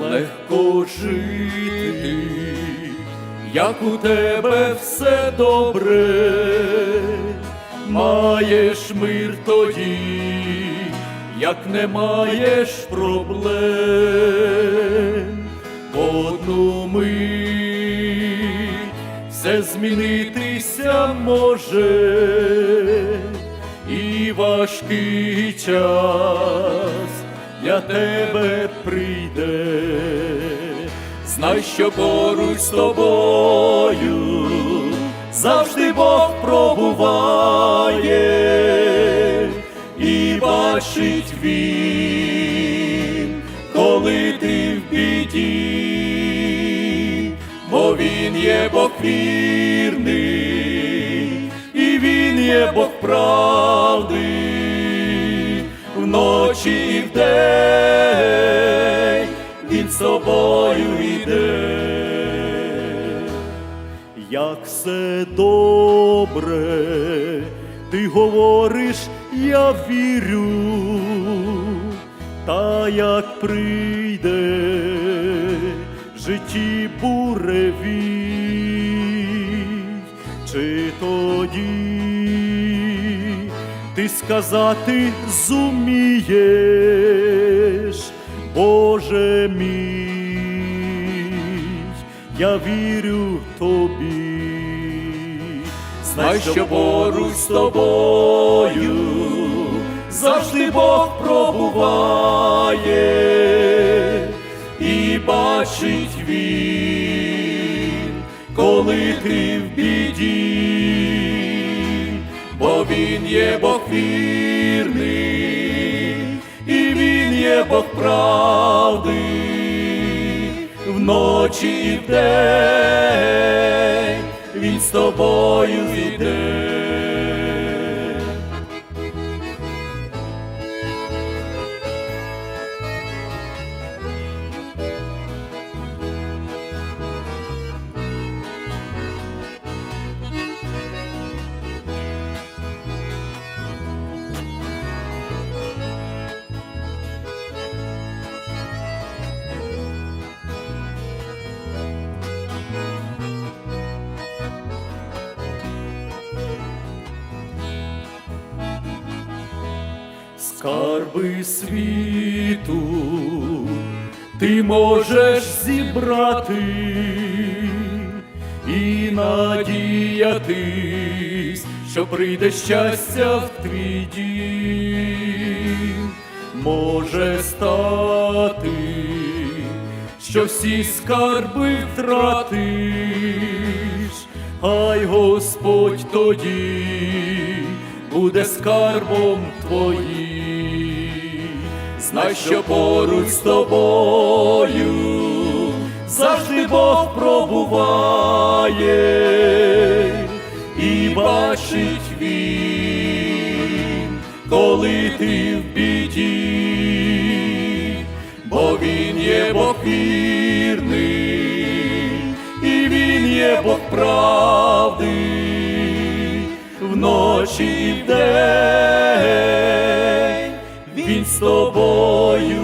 легко жити, як у тебе все добре, маєш мир тоді, як не маєш проблем, одну мить все змінитися може, і важкий час для тебе прийде, знай, що поруч з тобою завжди Бог пробуває і бачить він, коли ти в біді, бо він є Бог вірний, і він є Бог правди вночі і вдень він з тобою йде. Як все добре, ти говориш, я вірю, та як прийде в житті буревій, чи тоді ти сказати зумієш, Боже мій, я вірю тобі, знай, що поруч з тобою завжди Бог пробуває і бачить він, коли ти в біді, бо він є Бог вірний, є Бог правди вночі і вдень він з тобою йде. Скарби світу ти можеш зібрати і надіятись, що прийде щастя в твій дім. Може стати, що всі скарби втратиш, хай Господь тоді буде скарбом твоїм. Знай, що поруч з тобою завжди Бог пробуває і бачить він, коли ти в біді, бо він є Бог вірний, і він є Бог правди вночі і вдень. він з тобою